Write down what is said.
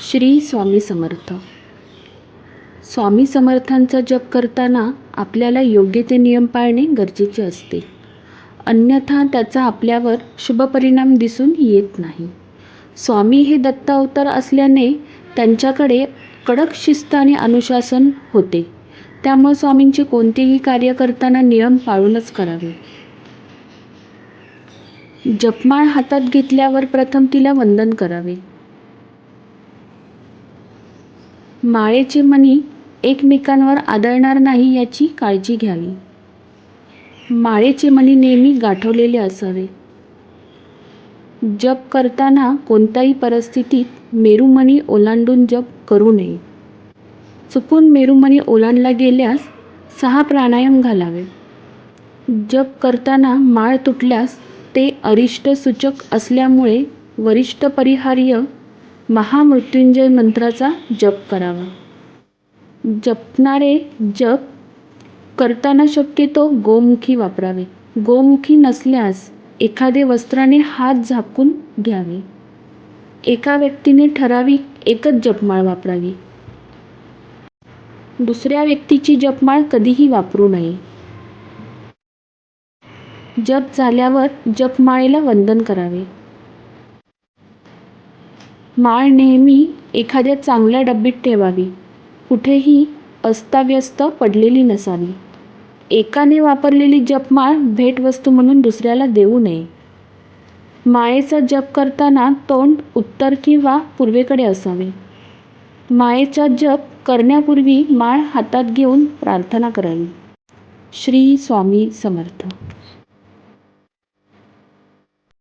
श्री स्वामी समर्थ. स्वामी समर्थांचा जप करताना आपल्याला योग्य ते नियम पाळणे गरजेचे असते. अन्यथा त्याचा आपल्यावर शुभ परिणाम दिसून येत नाही. स्वामी हे दत्त अवतार असल्याने त्यांच्याकडे कडक शिस्त आणि अनुशासन होते. त्यामुळे स्वामींचे कोणतेही कार्य करताना नियम पाळूनच करावे. जपमाळ हातात घेतल्यावर प्रथम तिला वंदन करावे. माळेचे मणी एकमेकांवर आदळणार नाही याची काळजी घ्यावी. माळेचे मणी नेहमी गाठवलेले असावे. जप करताना कोणत्याही परिस्थितीत मेरुमणी ओलांडून जप करू नये. चुकून मेरुमणी ओलांडला गेल्यास सहा प्राणायाम घालावे. जप करताना माळ तुटल्यास ते अरिष्ट सूचक असल्यामुळे वरिष्ठ परिहार्य महामृत्युंजय मंत्राचा जप करावा. जपणारे जप करताना शक्यतो गोमुखी वापरावे. गोमुखी नसल्यास एखादे वस्त्राने हात झाकून घ्यावे. एका व्यक्तीने ठराविक एकच जपमाळ वापरावी. दुसऱ्या व्यक्तीची जपमाळ कधीही वापरू नये. जप झाल्यावर जपमाळेला वंदन करावे. माळ नेहमी एखाद्या चांगल्या डब्बीत ठेवावी. कुठेही अस्ताव्यस्त पडलेली नसावी. एकाने वापरलेली जपमाळ भेटवस्तू म्हणून दुसऱ्याला देऊ नये. माळेचा जप करताना तोंड उत्तर किंवा पूर्वेकडे असावे. माळेचा जप करण्यापूर्वी माळ हातात घेऊन प्रार्थना करावी. श्री स्वामी समर्थ.